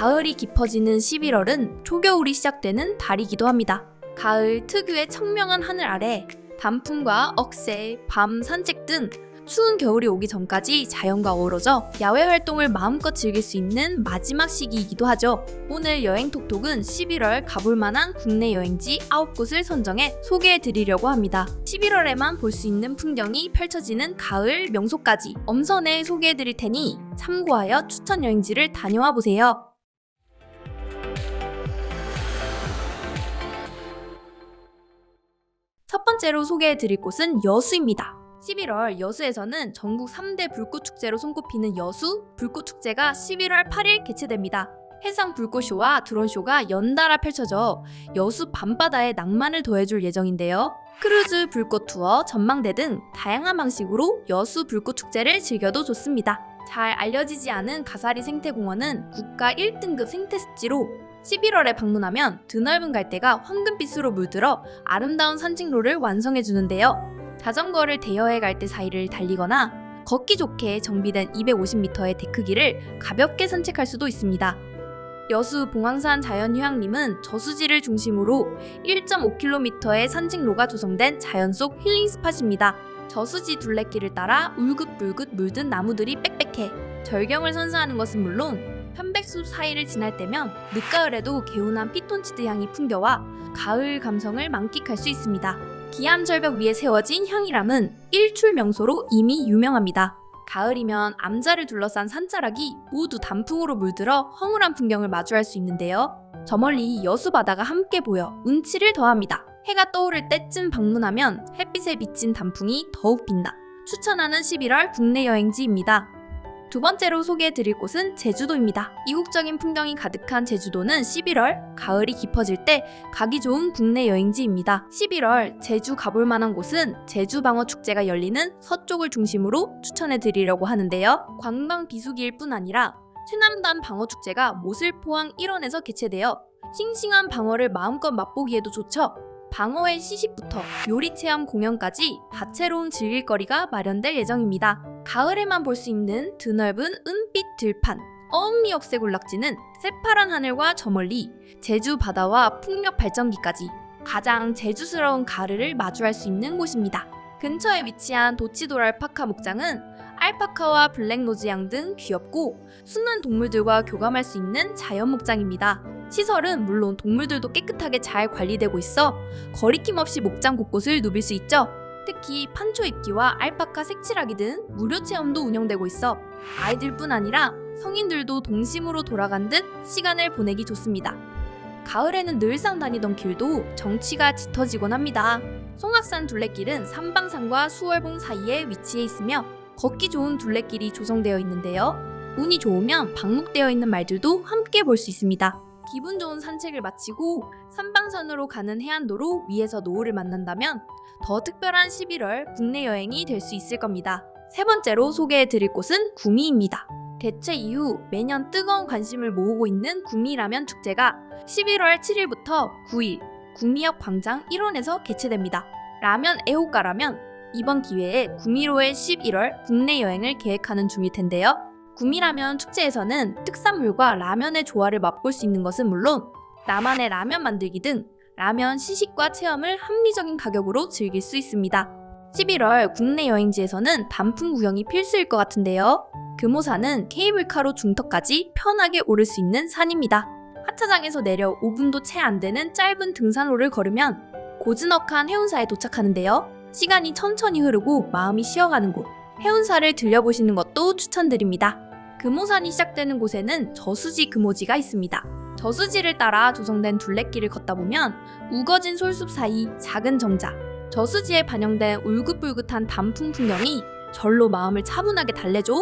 가을이 깊어지는 11월은 초겨울이 시작되는 달이기도 합니다. 가을 특유의 청명한 하늘 아래 단풍과 억새, 밤 산책 등 추운 겨울이 오기 전까지 자연과 어우러져 야외 활동을 마음껏 즐길 수 있는 마지막 시기이기도 하죠. 오늘 여행 톡톡은 11월 가볼 만한 국내 여행지 9곳을 선정해 소개해 드리려고 합니다. 11월에만 볼 수 있는 풍경이 펼쳐지는 가을 명소까지 엄선해 소개해 드릴 테니 참고하여 추천 여행지를 다녀와 보세요. 첫 번째로 소개해 드릴 곳은 여수입니다. 11월 여수에서는 전국 3대 불꽃축제로 손꼽히는 여수 불꽃축제가 11월 8일 개최됩니다. 해상 불꽃쇼와 드론쇼가 연달아 펼쳐져 여수 밤바다에 낭만을 더해줄 예정인데요. 크루즈 불꽃 투어, 전망대 등 다양한 방식으로 여수 불꽃축제를 즐겨도 좋습니다. 잘 알려지지 않은 가사리 생태공원은 국가 1등급 생태습지로 11월에 방문하면 드넓은 갈대가 황금빛으로 물들어 아름다운 산책로를 완성해 주는데요. 자전거를 대여해 갈대 사이를 달리거나 걷기 좋게 정비된 250m의 데크길을 가볍게 산책할 수도 있습니다. 여수 봉황산 자연휴양림은 저수지를 중심으로 1.5km의 산책로가 조성된 자연 속 힐링 스팟입니다. 저수지 둘레길을 따라 울긋불긋 물든 나무들이 빽빽 해 절경을 선사하는 것은 물론 편백숲 사이를 지날 때면 늦가을에도 개운한 피톤치드 향이 풍겨와 가을 감성을 만끽할 수 있습니다. 기암절벽 위에 세워진 향이람은 일출 명소로 이미 유명합니다. 가을이면 암자를 둘러싼 산자락이 모두 단풍으로 물들어 황홀한 풍경을 마주할 수 있는데요. 저 멀리 여수 바다가 함께 보여 운치를 더합니다. 해가 떠오를 때쯤 방문하면 햇빛에 비친 단풍이 더욱 빈다. 추천하는 11월 국내 여행지입니다. 두 번째로 소개해드릴 곳은 제주도입니다. 이국적인 풍경이 가득한 제주도는 11월 가을이 깊어질 때 가기 좋은 국내 여행지입니다. 11월 제주 가볼 만한 곳은 제주 방어 축제가 열리는 서쪽을 중심으로 추천해드리려고 하는데요. 관광 비수기일 뿐 아니라 최남단 방어 축제가 모슬포항 일원에서 개최되어 싱싱한 방어를 마음껏 맛보기에도 좋죠. 방어회 시식부터 요리 체험 공연까지 다채로운 즐길거리가 마련될 예정입니다. 가을에만 볼 수 있는 드넓은 은빛 들판, 어흥리 억새 군락지는 새파란 하늘과 저 멀리 제주 바다와 풍력 발전기까지 가장 제주스러운 가을을 마주할 수 있는 곳입니다. 근처에 위치한 도치돌 알파카 목장은 알파카와 블랙노즈 양 등 귀엽고 순한 동물들과 교감할 수 있는 자연 목장입니다. 시설은 물론 동물들도 깨끗하게 잘 관리되고 있어 거리낌 없이 목장 곳곳을 누빌 수 있죠. 특히 판초 입기와 알파카 색칠하기 등 무료 체험도 운영되고 있어 아이들뿐 아니라 성인들도 동심으로 돌아간 듯 시간을 보내기 좋습니다. 가을에는 늘상 다니던 길도 정취가 짙어지곤 합니다. 송악산 둘레길은 삼방산과 수월봉 사이에 위치해 있으며 걷기 좋은 둘레길이 조성되어 있는데요. 운이 좋으면 방목되어 있는 말들도 함께 볼 수 있습니다. 기분 좋은 산책을 마치고 삼방산으로 가는 해안도로 위에서 노을을 만난다면 더 특별한 11월 국내 여행이 될 수 있을 겁니다. 세 번째로 소개해 드릴 곳은 구미입니다. 대체 이후 매년 뜨거운 관심을 모으고 있는 구미라면 축제가 11월 7일부터 9일 구미역 광장 1원에서 개최됩니다. 라면 애호가라면 이번 기회에 구미로의 11월 국내 여행을 계획하는 중일 텐데요. 구미라면 축제에서는 특산물과 라면의 조화를 맛볼 수 있는 것은 물론 나만의 라면 만들기 등 라면 시식과 체험을 합리적인 가격으로 즐길 수 있습니다. 11월 국내 여행지에서는 단풍 구경이 필수일 것 같은데요. 금오산은 케이블카로 중턱까지 편하게 오를 수 있는 산입니다. 하차장에서 내려 5분도 채 안 되는 짧은 등산로를 걸으면 고즈넉한 해운사에 도착하는데요. 시간이 천천히 흐르고 마음이 쉬어가는 곳, 해운사를 들려보시는 것도 추천드립니다. 금오산이 시작되는 곳에는 저수지 금오지가 있습니다. 저수지를 따라 조성된 둘레길을 걷다 보면 우거진 솔숲 사이 작은 정자, 저수지에 반영된 울긋불긋한 단풍 풍경이 절로 마음을 차분하게 달래줘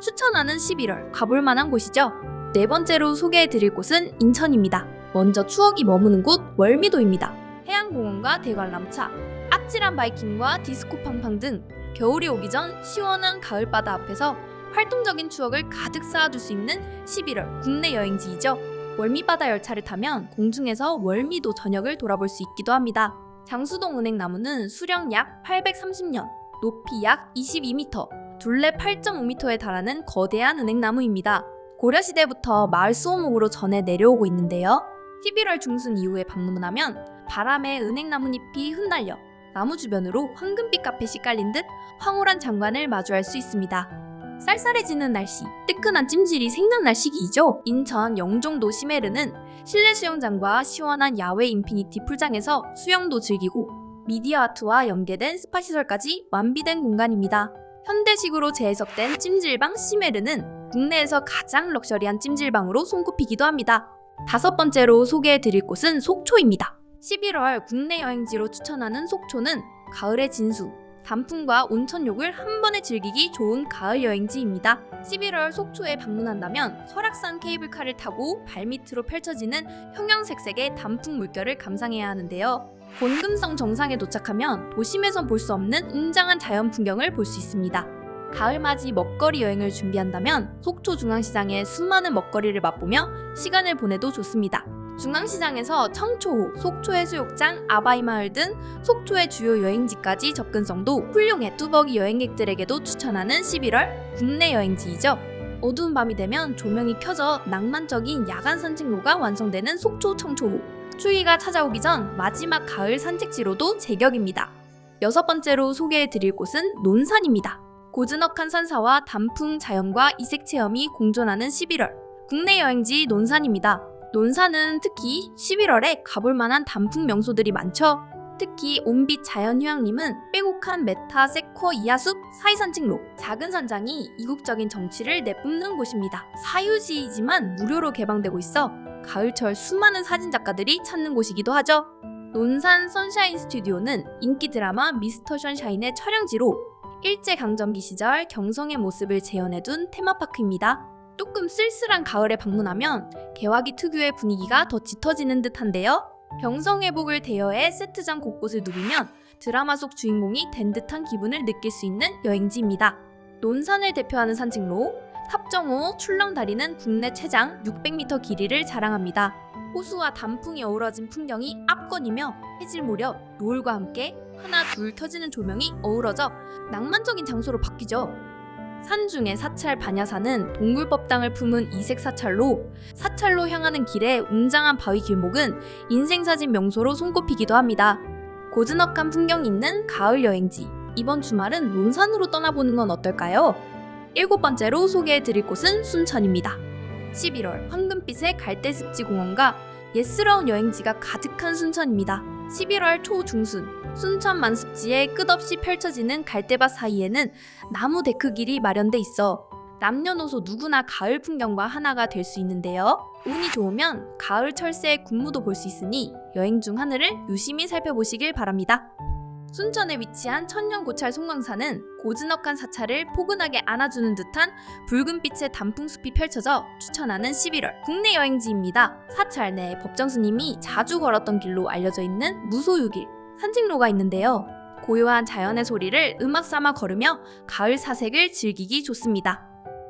추천하는 11월 가볼 만한 곳이죠. 네 번째로 소개해 드릴 곳은 인천입니다. 먼저 추억이 머무는 곳 월미도입니다. 해양공원과 대관람차, 아찔한 바이킹과 디스코 팡팡 등 겨울이 오기 전 시원한 가을바다 앞에서 활동적인 추억을 가득 쌓아둘 수 있는 11월 국내 여행지이죠. 월미바다 열차를 타면 공중에서 월미도 전역을 돌아볼 수 있기도 합니다. 장수동 은행나무는 수령 약 830년, 높이 약 22m, 둘레 8.5m에 달하는 거대한 은행나무입니다. 고려시대부터 마을 수호목으로 전해 내려오고 있는데요. 11월 중순 이후에 방문하면 바람에 은행나뭇잎이 흩날려 나무 주변으로 황금빛 카펫이 깔린 듯 황홀한 장관을 마주할 수 있습니다. 쌀쌀해지는 날씨, 뜨끈한 찜질이 생각날 시기이죠. 인천 영종도 시메르는 실내 수영장과 시원한 야외 인피니티 풀장에서 수영도 즐기고 미디어 아트와 연계된 스파 시설까지 완비된 공간입니다. 현대식으로 재해석된 찜질방 시메르는 국내에서 가장 럭셔리한 찜질방으로 손꼽히기도 합니다. 다섯 번째로 소개해드릴 곳은 속초입니다. 11월 국내 여행지로 추천하는 속초는 가을의 진수, 단풍과 온천욕을 한 번에 즐기기 좋은 가을 여행지입니다. 11월 속초에 방문한다면 설악산 케이블카를 타고 발밑으로 펼쳐지는 형형색색의 단풍 물결을 감상해야 하는데요. 본금성 정상에 도착하면 도심에선 볼 수 없는 웅장한 자연 풍경을 볼 수 있습니다. 가을맞이 먹거리 여행을 준비한다면 속초 중앙시장의 수많은 먹거리를 맛보며 시간을 보내도 좋습니다. 중앙시장에서 청초호, 속초해수욕장, 아바이마을 등 속초의 주요 여행지까지 접근성도 훌륭해 뚜벅이 여행객들에게도 추천하는 11월 국내 여행지이죠. 어두운 밤이 되면 조명이 켜져 낭만적인 야간 산책로가 완성되는 속초 청초호. 추위가 찾아오기 전 마지막 가을 산책지로도 제격입니다. 여섯 번째로 소개해 드릴 곳은 논산입니다. 고즈넉한 산사와 단풍 자연과 이색 체험이 공존하는 11월. 국내 여행지 논산입니다. 논산은 특히 11월에 가볼 만한 단풍 명소들이 많죠. 특히 온빛 자연휴양림은 빼곡한 메타 세코 이하숲 사이산책로 작은 산장이 이국적인 정취를 내뿜는 곳입니다. 사유지이지만 무료로 개방되고 있어 가을철 수많은 사진작가들이 찾는 곳이기도 하죠. 논산 선샤인 스튜디오는 인기 드라마 미스터 션샤인의 촬영지로 일제강점기 시절 경성의 모습을 재현해둔 테마파크입니다. 조금 쓸쓸한 가을에 방문하면 개화기 특유의 분위기가 더 짙어지는 듯한데요. 경성회복을 대여해 세트장 곳곳을 누비면 드라마 속 주인공이 된 듯한 기분을 느낄 수 있는 여행지입니다. 논산을 대표하는 산책로 탑정호 출렁다리는 국내 최장 600m 길이를 자랑합니다. 호수와 단풍이 어우러진 풍경이 압권이며 해질 무렵 노을과 함께 하나 둘 켜지는 조명이 어우러져 낭만적인 장소로 바뀌죠. 산중의 사찰 반야산은 동굴법당을 품은 이색 사찰로 사찰로 향하는 길의 웅장한 바위 길목은 인생사진 명소로 손꼽히기도 합니다. 고즈넉한 풍경이 있는 가을 여행지. 이번 주말은 논산으로 떠나보는 건 어떨까요? 일곱 번째로 소개해 드릴 곳은 순천입니다. 11월 황금빛의 갈대습지 공원과 예스러운 여행지가 가득한 순천입니다. 11월 초중순 순천 만습지에 끝없이 펼쳐지는 갈대밭 사이에는 나무 데크 길이 마련돼 있어 남녀노소 누구나 가을 풍경과 하나가 될 수 있는데요. 운이 좋으면 가을 철새의 군무도 볼 수 있으니 여행 중 하늘을 유심히 살펴보시길 바랍니다. 순천에 위치한 천년 고찰 송광산은 고즈넉한 사찰을 포근하게 안아주는 듯한 붉은빛의 단풍숲이 펼쳐져 추천하는 11월 국내 여행지입니다. 사찰 내 법정스님이 자주 걸었던 길로 알려져 있는 무소유길 산책로가 있는데요. 고요한 자연의 소리를 음악 삼아 걸으며 가을 사색을 즐기기 좋습니다.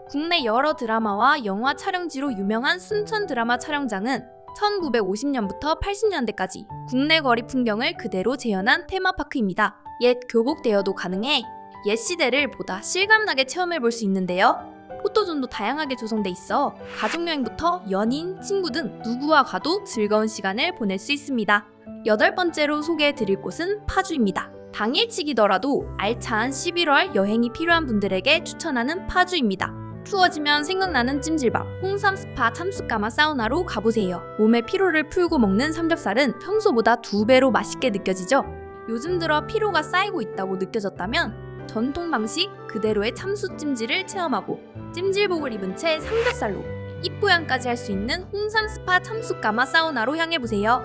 국내 여러 드라마와 영화 촬영지로 유명한 순천 드라마 촬영장은 1950년부터 80년대까지 국내 거리 풍경을 그대로 재현한 테마파크입니다. 옛 교복 대여도 가능해 옛 시대를 보다 실감나게 체험해 볼 수 있는데요. 포토존도 다양하게 조성돼 있어 가족여행부터 연인, 친구 등 누구와 가도 즐거운 시간을 보낼 수 있습니다. 여덟 번째로 소개해 드릴 곳은 파주입니다. 당일치기더라도 알찬 11월 여행이 필요한 분들에게 추천하는 파주입니다. 추워지면 생각나는 찜질밥, 홍삼 스파 참숯가마 사우나로 가보세요. 몸의 피로를 풀고 먹는 삼겹살은 평소보다 두 배로 맛있게 느껴지죠? 요즘 들어 피로가 쌓이고 있다고 느껴졌다면 전통 방식 그대로의 참숯 찜질을 체험하고 찜질복을 입은 채 삼겹살로 입보양까지 할 수 있는 홍삼 스파 참숯가마 사우나로 향해보세요.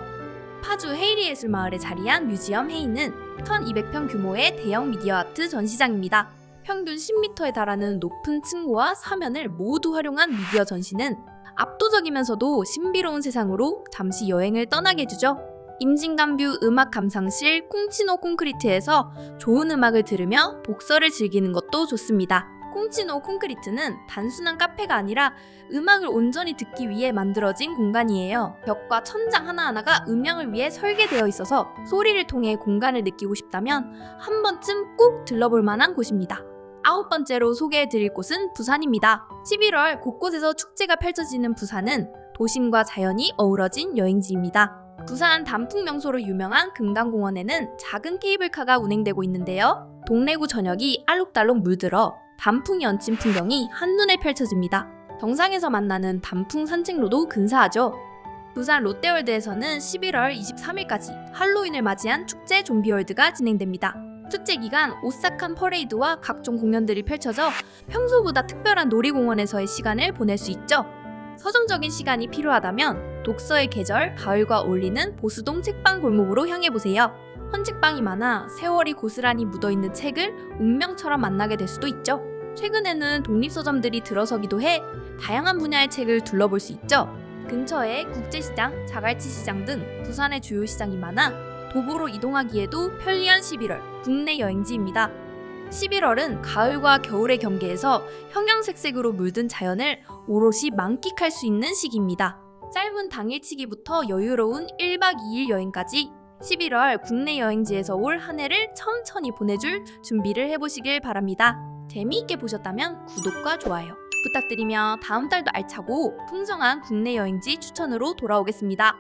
파주 헤이리 예술마을에 자리한 뮤지엄 헤이는 1200평 규모의 대형 미디어 아트 전시장입니다. 평균 10m에 달하는 높은 층고와 사면을 모두 활용한 미디어 전시는 압도적이면서도 신비로운 세상으로 잠시 여행을 떠나게 해주죠. 임진감뷰 음악 감상실 콩치노 콘크리트에서 좋은 음악을 들으며 복서를 즐기는 것도 좋습니다. 콩치노 콘크리트는 단순한 카페가 아니라 음악을 온전히 듣기 위해 만들어진 공간이에요. 벽과 천장 하나하나가 음향을 위해 설계되어 있어서 소리를 통해 공간을 느끼고 싶다면 한 번쯤 꼭 들러볼 만한 곳입니다. 아홉 번째로 소개해드릴 곳은 부산입니다. 11월 곳곳에서 축제가 펼쳐지는 부산은 도심과 자연이 어우러진 여행지입니다. 부산 단풍 명소로 유명한 금강공원에는 작은 케이블카가 운행되고 있는데요. 동래구 전역이 알록달록 물들어 단풍이 얹힌 풍경이 한눈에 펼쳐집니다. 정상에서 만나는 단풍 산책로도 근사하죠. 부산 롯데월드에서는 11월 23일까지 할로윈을 맞이한 축제 좀비월드가 진행됩니다. 축제 기간 오싹한 퍼레이드와 각종 공연들이 펼쳐져 평소보다 특별한 놀이공원에서의 시간을 보낼 수 있죠. 서정적인 시간이 필요하다면 독서의 계절 가을과 어울리는 보수동 책방 골목으로 향해 보세요. 헌책방이 많아 세월이 고스란히 묻어있는 책을 운명처럼 만나게 될 수도 있죠. 최근에는 독립서점들이 들어서기도 해 다양한 분야의 책을 둘러볼 수 있죠. 근처에 국제시장, 자갈치 시장 등 부산의 주요 시장이 많아 도보로 이동하기에도 편리한 11월 국내 여행지입니다. 11월은 가을과 겨울의 경계에서 형형색색으로 물든 자연을 오롯이 만끽할 수 있는 시기입니다. 짧은 당일치기부터 여유로운 1박 2일 여행까지 11월 국내 여행지에서 올 한 해를 천천히 보내줄 준비를 해보시길 바랍니다. 재미있게 보셨다면 구독과 좋아요 부탁드리며 다음 달도 알차고 풍성한 국내 여행지 추천으로 돌아오겠습니다.